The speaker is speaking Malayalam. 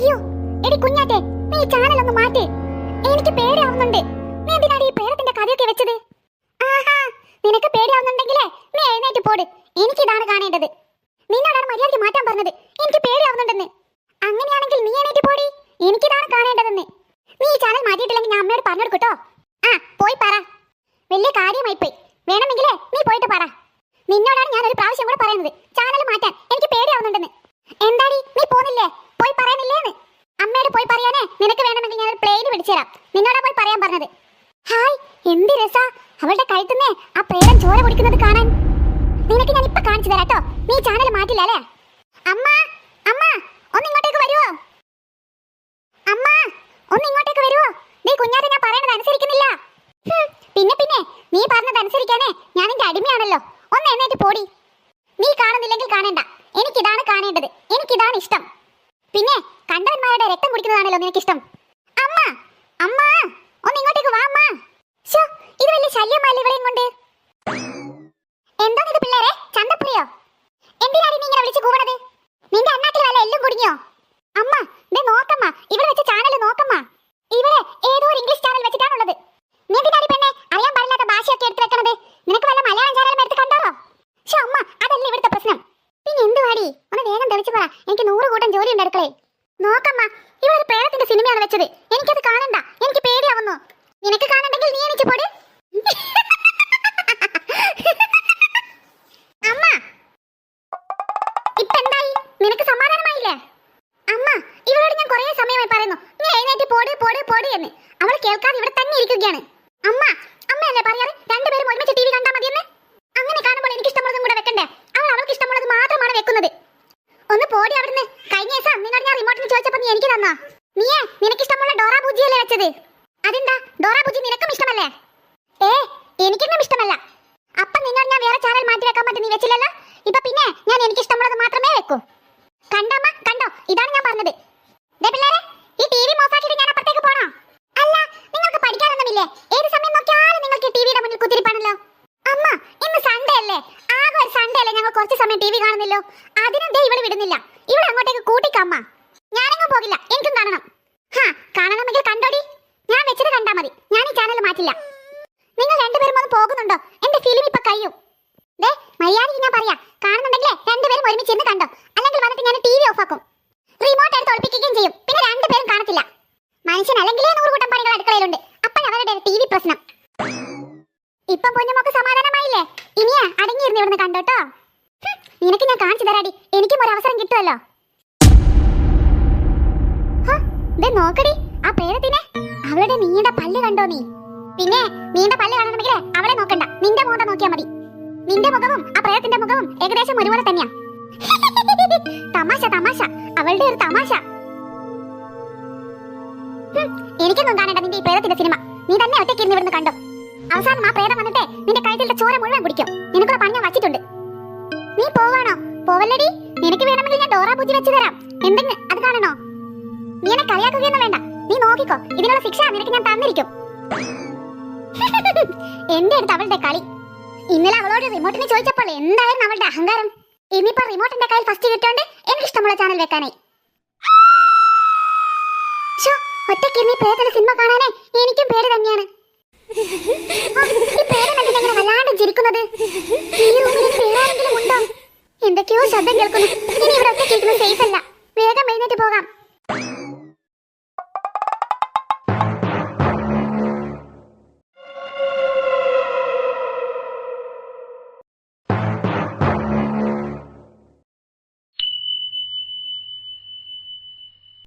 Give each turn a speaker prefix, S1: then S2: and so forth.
S1: അയ്യോ എടി കുഞ്ഞാറ്റെ നീ ചാനൽ ഒന്ന് മാറ്റി. എനിക്ക് പേടിയാവുന്നുണ്ട്. നീ എന്തിനാണ് ഈ പേരത്തിന്റെ കഥയൊക്കെ വെച്ചത്? ആഹാ നിനക്ക് പേടിയാവുന്നുണ്ടെങ്കിലേ നീ എഴുന്നേറ്റ് പോട്. എനിക്ക് ഇതാണ് കാണേണ്ടത്. നിന്നോടാണ് മര്യാദയ്ക്ക് മാറ്റാൻ പറഞ്ഞത്. എനിക്ക് പേടിയാവുന്നുണ്ടെന്ന്. അങ്ങനെയാണെങ്കിൽ നീ എണീറ്റ് പോടി. എനിക്കിതാണ് കാണേണ്ടതെന്ന്. നീ ഈ ചാനൽ മാറ്റിയിട്ടില്ലെങ്കിൽ ഞാൻ അമ്മയോട് പറഞ്ഞു കൊടുക്കട്ടോ ആ പോയി പറ. വലിയ കാര്യമായി പോയി വേണമെങ്കിലേ നീ പോയിട്ട് പറ. നിന്നോടാണ് ഞാൻ ഒരു പ്രാവശ്യം കൂടെ പറയുന്നത് ചാനൽ മാറ്റാൻ എനിക്ക് പേടിയാവുന്നുണ്ടെന്ന് എന്താടി നീ പോന്നില്ലേ പോയി പറയുന്നില്ലേന്ന് അമ്മയോട് പോയി പറയാനേ നിനക്ക് വേണമെങ്കിൽ ഞാൻ ഒരു പ്ലെയിൻ പിടിച്ചു തരാം നിന്നോടാ പോയി പറയാൻ പറഞ്ഞത്. ഹായ് എന്ത് രസാ? അവളുടെ കഴുത്തുന്നേ ആ പ്രേതം ചോര കുടിക്കുന്നത് കാണാൻ. നിനക്ക് ഞാൻ ഇപ്പൊ കാണിച്ചു തരാം കേട്ടോ. നീ ചാനൽ മാറ്റില്ല അല്ലേ? അമ്മ അമ്മ ഒന്ന് ഇങ്ങോട്ടേക്ക് വരുമോ അമ്മ ഒന്ന് ഇങ്ങോട്ടേക്ക് വരുമോ നീ കുഞ്ഞാതെ ഞാൻ പറയണത് അനുസരിക്കുന്നില്ല. പിന്നെ പിന്നെ നീ പറഞ്ഞത് അനുസരിക്കാനേ ഞാൻ എന്റെ അടിമയാണല്ലോ. ഒന്ന് എന്നേറ്റ് പോടി. നീ കാണുന്നില്ലെങ്കിൽ കാണേണ്ട. എനിക്കിതാണ് കാണേണ്ടത്. എനിക്കിതാണ് ഇഷ്ടം. പിന്നെ കണ്ടവന്മാരുടെ രക്തം കുടിക്കുന്നതാണല്ലോ നിനക്ക് ഇഷ്ടം അമ്മ അമ്മ ഒന്ന് ഇങ്ങോട്ടേക്ക് വാ അമ്മ. ശോ ഇത് വലിയ ശല്യമല്ല ഇവളെയും കൊണ്ട്. എന്താണിത് പിള്ളേരെ? ചന്തപ്പുറിയോ എന്തിനാണ് നീ ഇങ്ങനെ വിളിച്ചു കൂവണത്? നിന്റെ അണ്ണാത്തിൽ വല്ല എല്ലും കുടുങ്ങിയോ? അമ്മ ദേ നോക്കമ്മ ഇവിടെ വെച്ച ചാനൽ നോക്കമ്മ. ഇവിടെ ഏതോ ഒരു ഇംഗ്ലീഷ് ചാനൽ വെച്ചിട്ടാണുള്ളത് നീ എന്തിനാണ് ഈ പെണ്ണെ അറിയാൻ പാടില്ലാത്ത ഭാഷയൊക്കെ എടുത്ത് വെക്കണത് നിനക്ക് വല്ല മലയാളം ചാനലും എടുത്ത് കണ്ടാറോ പക്ഷെ അമ്മ അതല്ല ഇവിടുത്തെ പ്രശ്നം പിന്നെ ഒന്ന് വേഗം തെളിച്ചു പറ. എനിക്ക് നൂറ് കൂട്ടം ജോലി ഉണ്ട് അടുക്കളയിൽ. നോക്കമ്മ ഇവിടെ ഒരു പ്രേതത്തിന്റെ സിനിമയാണ് വെച്ചത്. എനിക്കത് കാണണ്ട. എനിക്ക് പേടിയാവുന്നു. നിനക്ക് കാണണ്ടെങ്കിൽ എനിക്ക് തന്നാ നീയേ നിനക്ക് ഇഷ്ടമുള്ള ഡോറ ബുജിയല്ലേ വെച്ചത്? അതെന്താ? ഡോറ ബുജി നിനക്കും ഇഷ്ടമല്ലേ? ഏ എനിക്കൊന്നും ഇഷ്ടമല്ല. അപ്പൊ നിന്നോട് ഞാൻ വേറെ ചാനൽ മാറ്റി വെക്കാൻ പറ്റും നീ വെച്ചില്ലല്ലോ? ഇപ്പൊ പിന്നെ ഞാൻ എനിക്ക് ഇഷ്ടമുള്ളത് മാത്രമേ വെക്കൂ. കണ്ടമ്മ കണ്ടോ? ഇതാണ് ഞാൻ പറഞ്ഞത്. പിള്ളേരെ ഈ ഞാൻ അപ്പുറത്തേക്ക് പോണോ? അല്ല നിങ്ങൾക്ക് ഏത് നിങ്ങൾക്ക് ടിവിയുടെ മുന്നിൽ അല്ലേ? അല്ലേ ഞങ്ങൾ കുറച്ച് സമയം ടി വി കാണുന്നില്ലോ? ദേ ഇവിടെ വിടുന്നില്ല. ഇവിടെ അങ്ങോട്ടേക്ക് കൂട്ടിക്കമ്മ ഞാനെങ്ങും പോകില്ല. എനിക്കും കാണണം. ഹാ കാണണമെങ്കിൽ കണ്ടോടി. ഞാൻ വെച്ചത് കണ്ടാ മതി. ഞാൻ ഈ ചാനൽ മാറ്റില്ല. നിങ്ങൾ രണ്ടുപേരും ഒന്ന് പോകുന്നുണ്ടോ? എന്റെ ഫിലിം ഇപ്പൊ കഴിയും. ദേ മര്യാദയ്ക്ക് ഞാൻ പറയാ. കാണുന്നുണ്ടെങ്കിലേ രണ്ടുപേരും ഒരുമിച്ച് ഇരുന്ന് കണ്ടോ? അല്ലെങ്കിൽ വന്നിട്ട് ഞാൻ ടി വി ഓഫ് ആക്കും. റിമോട്ട് എടുത്ത് ഒളിപ്പിക്കുകയും ചെയ്യും. പിന്നെ രണ്ടുപേരും കാണത്തില്ല. മനുഷ്യൻ അല്ലെങ്കിലേ നൂറ് കൂട്ടം പണികൾ അടുക്കളയിലുണ്ട്. അപ്പോഴവരുടെ ടി വി പ്രശ്നം. ഇപ്പൊ പൊന്നുമൊക്കെ സമാധാനമായില്ലേ? ഇനിയാ അടങ്ങിയിരുന്ന് ഇവിടുന്ന് കണ്ടോട്ടോ നിനക്ക് ഞാൻ കാണിച്ചു തരാടി. എനിക്കും ഒരു അവസരം കിട്ടുമല്ലോ. നോക്കടി ആ പേരത്തിനെ. അവളുടെ നീണ്ട പല്ല് കണ്ടോ നീ? പിന്നെ നീണ്ട പല്ല് കാണണമെങ്കിൽ അവളെ നോക്കണ്ട. നിന്റെ മോന്ത നോക്കിയാ മതി. നിന്റെ മുഖവും ആ പ്രേതത്തിന്റെ മുഖവും ഏകദേശം ഒരുപോലെ തന്നെയാ. തമാശ തമാശ. അവളുടെ ഒരു തമാശ. എനിക്കൊന്നും കാണണ്ട നിന്റെ ഈ പ്രേതത്തിന്റെ സിനിമ. നീ തന്നെ ഒറ്റയ്ക്ക് ഇരുന്ന് ഇവിടുന്ന് കണ്ടോ? അവസാനം ആ പ്രേതം വന്നിട്ട് നിന്റെ കഴുത്തിലെ ചോര മുഴുവൻ കുടിക്കും. നിനക്കുള്ള പണി ഞാൻ വച്ചിട്ടുണ്ട്. നീ പോവാണോ? പോവല്ലടി. നിനക്ക് വേണമെങ്കിൽ ഞാൻ ഡോറ പൂജി വെച്ചു തരാം. എന്തെങ്കിലും അത് കാണണോ? കളിയാക്കുകയൊന്നും വേണ്ട. നീ നോക്കിക്കോ. ഇതിനുള്ള ശിക്ഷ നിനക്ക് ഞാൻ തന്നിരിക്കും. എന്റെ അടുത്ത് അവളുടെ കളി. ഇന്നലെ അവളോട് റിമോട്ടിനെ ചോദിച്ചപ്പോൾ എന്തായിരുന്നു അവളുടെ അഹങ്കാരം? ഇനിയിപ്പോ റിമോട്ടിന്റെ കയ്യിൽ ഫസ്റ്റ് കിട്ടോണ്ട് എനിക്ക് ഇഷ്ടമുള്ള ചാനൽ വെക്കാനായി ഒറ്റയ്ക്കിരുന്ന് ഈ സിനിമ കാണാനേ എനിക്കും പേടി തന്നെയാണ്. വല്ലാണ്ട് ചിരിക്കുന്നത്? എന്തൊക്കെയോ ശബ്ദം കേൾക്കുന്നു. ഇനി ഇവിടെ ഒറ്റ കേൾക്കുന്നത് സേഫ് അല്ല. വേഗം എഴുന്നേറ്റ് പോകാം.